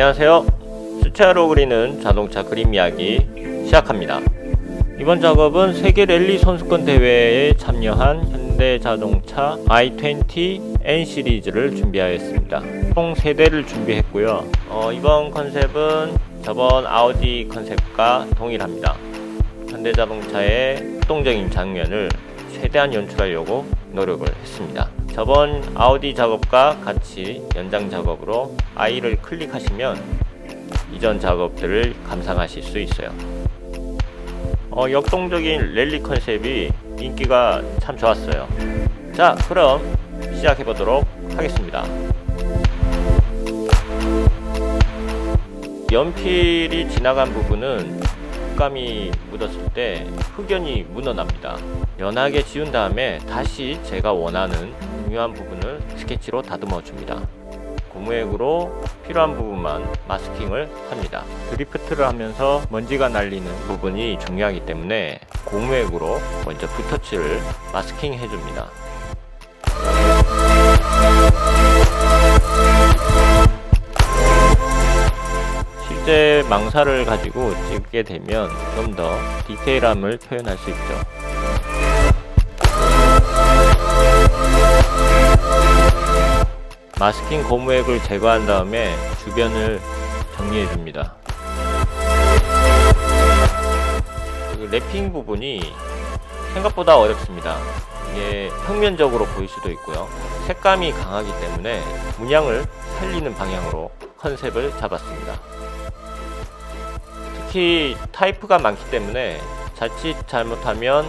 안녕하세요. 수채화로 그리는 자동차 그림 이야기 시작합니다. 이번 작업은 세계 랠리 선수권 대회에 참여한 현대자동차 i20 N 시리즈를 준비하였습니다. 총 3대를 준비했고요. 어, 이번 컨셉은 저번 아우디 컨셉과 동일합니다. 현대자동차의 활동적인 장면을 최대한 연출하려고 노력을 했습니다. 저번 아우디 작업과 같이 연장 작업으로 I를 클릭하시면 이전 작업들을 감상하실 수 있어요. 어, 역동적인 랠리 컨셉이 인기가 참 좋았어요. 자, 그럼 시작해 보도록 하겠습니다. 연필이 지나간 부분은 흙감이 묻었을 때 흑연이 묻어납니다. 연하게 지운 다음에 다시 제가 원하는 중요한 부분을 스케치로 다듬어 줍니다. 고무액으로 필요한 부분만 마스킹을 합니다. 드리프트를 하면서 먼지가 날리는 부분이 중요하기 때문에 고무액으로 먼저 붓터치를 마스킹 해줍니다. 실제 망사를 가지고 찍게 되면 좀 더 디테일함을 표현할 수 있죠. 마스킹 고무액을 제거한 다음에 주변을 정리해 줍니다. 그 랩핑 부분이 생각보다 어렵습니다. 이게 평면적으로 보일 수도 있고요. 색감이 강하기 때문에 문양을 살리는 방향으로 컨셉을 잡았습니다. 특히 타이프가 많기 때문에 자칫 잘못하면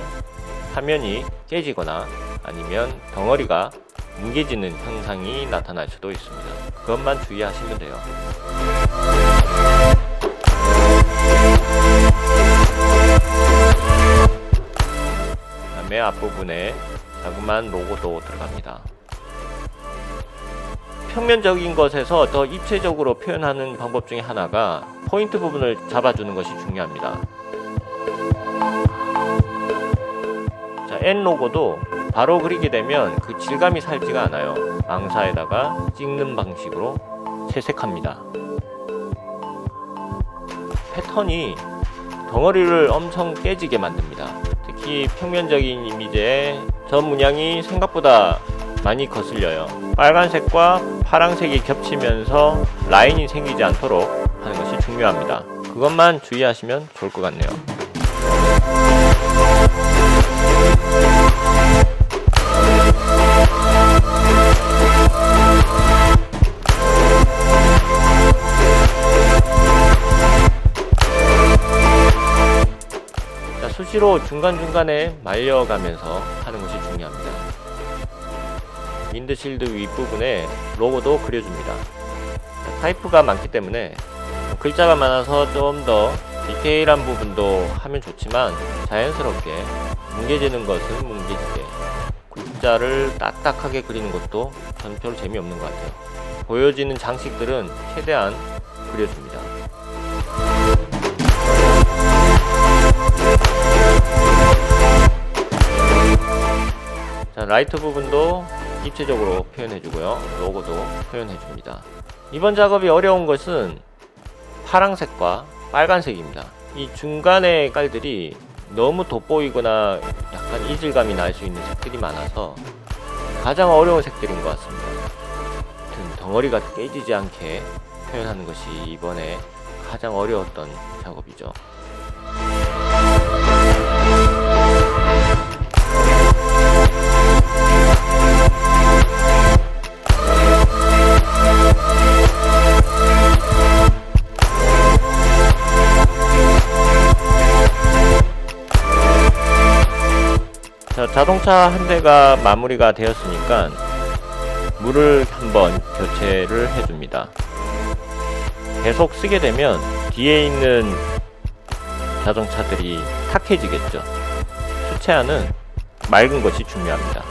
화면이 깨지거나 아니면 덩어리가 뭉개지는 현상이 나타날 수도 있습니다. 그것만 주의하시면 돼요. 다음에 앞부분에 자그마한 로고도 들어갑니다. 평면적인 것에서 더 입체적으로 표현하는 방법 중에 하나가 포인트 부분을 잡아주는 것이 중요합니다. 자, N 로고도 바로 그리게 되면 그 질감이 살지가 않아요. 망사에다가 찍는 방식으로 채색합니다. 패턴이 덩어리를 엄청 깨지게 만듭니다. 특히 평면적인 이미지에 저 문양이 생각보다 많이 거슬려요. 빨간색과 파란색이 겹치면서 라인이 생기지 않도록 하는 것이 중요합니다. 그것만 주의하시면 좋을 것 같네요. 수시로 중간중간에 말려가면서 하는 것이 중요합니다. 윈드실드 윗부분에 로고도 그려줍니다. 자, 타이프가 많기 때문에 글자가 많아서 좀 더 디테일한 부분도 하면 좋지만 자연스럽게 뭉개지는 것은 뭉개지게 글자를 딱딱하게 그리는 것도 전별 재미없는 것 같아요. 보여지는 장식들은 최대한 그려줍니다. 자, 라이트 부분도 입체적으로 표현해주고요. 로고도 표현해줍니다. 이번 작업이 어려운 것은 파랑색과 빨간색입니다. 이 중간의 깔들이 너무 돋보이거나 약간 이질감이 날 수 있는 색들이 많아서 가장 어려운 색들인 것 같습니다. 덩어리가 깨지지 않게 표현하는 것이 이번에 가장 어려웠던 작업이죠. 자, 자동차 한 대가 마무리가 되었으니까 물을 한번 교체를 해줍니다. 계속 쓰게 되면 뒤에 있는 자동차들이 탁해지겠죠. 수채화는 맑은 것이 중요합니다.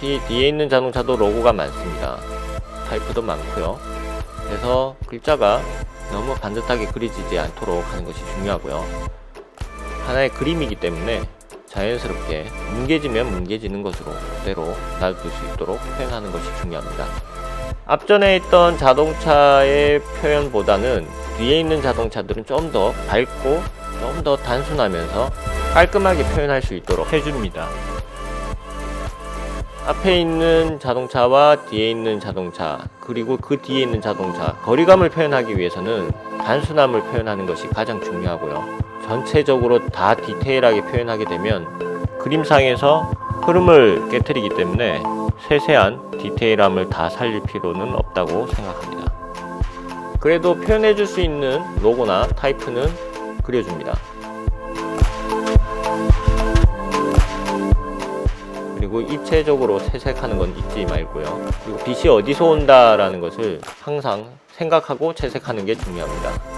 뒤에 있는 자동차도 로고가 많습니다. 타이프도 많고요. 그래서 글자가 너무 반듯하게 그려지지 않도록 하는 것이 중요하고요. 하나의 그림이기 때문에 자연스럽게 뭉개지면 뭉개지는 것으로 그대로 놔둘 수 있도록 표현하는 것이 중요합니다. 앞전에 있던 자동차의 표현보다는 뒤에 있는 자동차들은 좀 더 밝고 좀 더 단순하면서 깔끔하게 표현할 수 있도록 해줍니다. 앞에 있는 자동차와 뒤에 있는 자동차 그리고 그 뒤에 있는 자동차 거리감을 표현하기 위해서는 단순함을 표현하는 것이 가장 중요하고요. 전체적으로 다 디테일하게 표현하게 되면 그림상에서 흐름을 깨뜨리기 때문에 세세한 디테일함을 다 살릴 필요는 없다고 생각합니다. 그래도 표현해 줄 수 있는 로고나 타이프는 그려줍니다. 그리고 입체적으로 채색하는 건 잊지 말고요. 그리고 빛이 어디서 온다라는 것을 항상 생각하고 채색하는 게 중요합니다.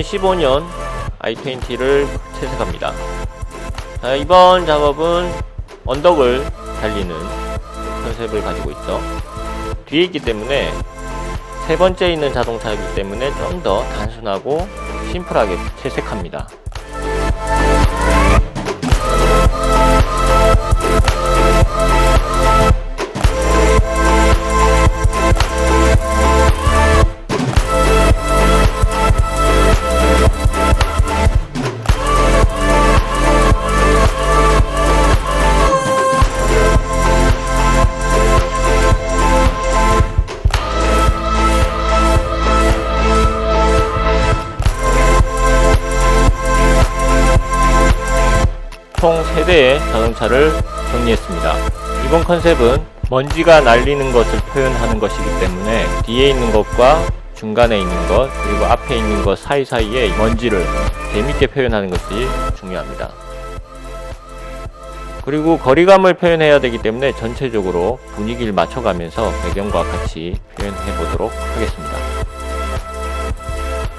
2015년 i20를 채색합니다. 자, 이번 작업은 언덕을 달리는 컨셉을 가지고 있죠. 뒤에 있기 때문에 세 번째 있는 자동차이기 때문에 좀 더 단순하고 심플하게 채색합니다. 자동차를 정리했습니다. 이번 컨셉은 먼지가 날리는 것을 표현하는 것이기 때문에 뒤에 있는 것과 중간에 있는 것 그리고 앞에 있는 것 사이사이에 먼지를 재밌게 표현하는 것이 중요합니다. 그리고 거리감을 표현해야 되기 때문에 전체적으로 분위기를 맞춰가면서 배경과 같이 표현해 보도록 하겠습니다.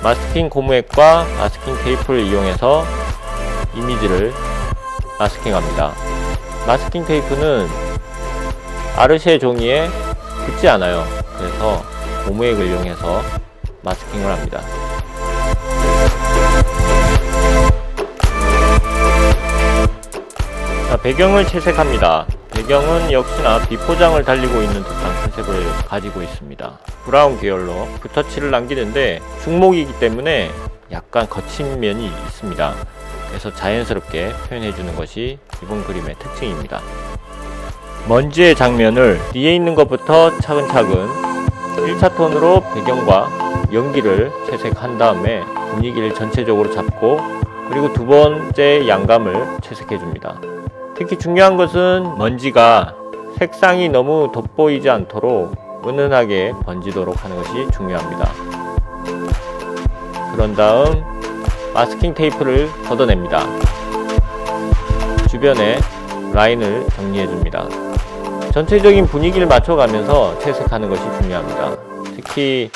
마스킹 고무액과 마스킹 테이프를 이용해서 이미지를 마스킹합니다. 마스킹 테이프는 아르쉐 종이에 붙지 않아요. 그래서 고무액을 이용해서 마스킹을 합니다. 자, 배경을 채색합니다. 배경은 역시나 비포장을 달리고 있는 듯한 컨셉을 가지고 있습니다. 브라운 계열로 붓터치를 남기는데 중목이기 때문에 약간 거친 면이 있습니다. 그래서 자연스럽게 표현해주는 것이 이번 그림의 특징입니다. 먼지의 장면을 뒤에 있는 것부터 차근차근 1차 톤으로 배경과 연기를 채색한 다음에 분위기를 전체적으로 잡고 그리고 두 번째 양감을 채색해줍니다. 특히 중요한 것은 먼지가 색상이 너무 돋보이지 않도록 은은하게 번지도록 하는 것이 중요합니다. 그런 다음 마스킹 테이프를 걷어냅니다. 주변에 라인을 정리해줍니다. 전체적인 분위기를 맞춰가면서 채색하는 것이 중요합니다. 특히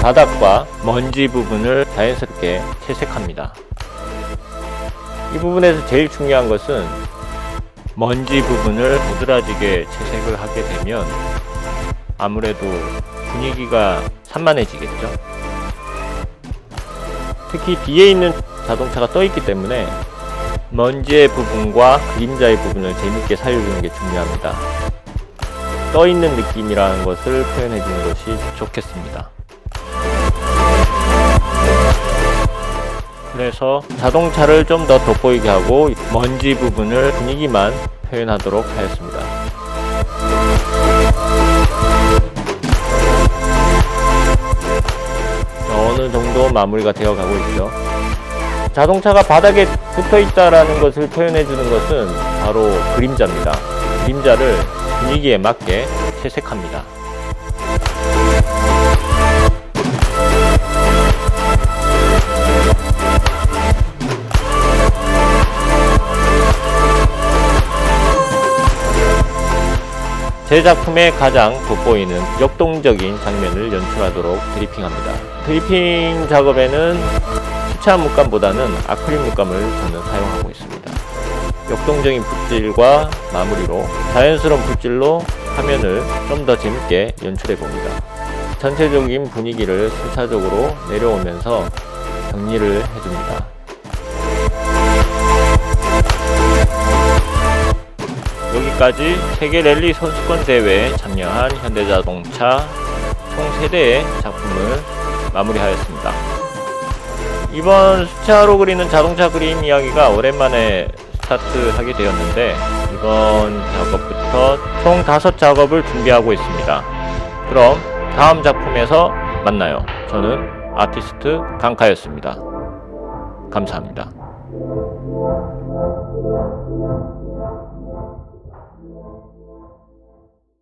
바닥과 먼지 부분을 자연스럽게 채색합니다. 이 부분에서 제일 중요한 것은 먼지 부분을 도드라지게 채색을 하게 되면 아무래도 분위기가 산만해지겠죠. 특히 뒤에 있는 자동차가 떠 있기 때문에 먼지의 부분과 그림자의 부분을 재밌게 살려주는 게 중요합니다. 떠 있는 느낌이라는 것을 표현해 주는 것이 좋겠습니다. 그래서 자동차를 좀 더 돋보이게 하고 먼지 부분을 분위기만 표현하도록 하였습니다. 정도 마무리가 되어 가고 있죠. 자동차가 바닥에 붙어 있다라는 것을 표현해 주는 것은 바로 그림자입니다. 그림자를 분위기에 맞게 채색합니다. 제 작품에 가장 돋보이는 역동적인 장면을 연출하도록 드리핑합니다. 드리핑 작업에는 수채화 물감보다는 아크릴 물감을 저는 사용하고 있습니다. 역동적인 붓질과 마무리로 자연스러운 붓질로 화면을 좀 더 재밌게 연출해 봅니다. 전체적인 분위기를 순차적으로 내려오면서 정리를 해줍니다. 여기까지 세계 랠리 선수권 대회에 참여한 현대자동차 총 3대의 작품을 마무리하였습니다. 이번 수차로 그리는 자동차 그림 이야기가 오랜만에 스타트하게 되었는데 이번 작업부터 총 5작업을 준비하고 있습니다. 그럼 다음 작품에서 만나요. 저는 아티스트 강카였습니다. 감사합니다.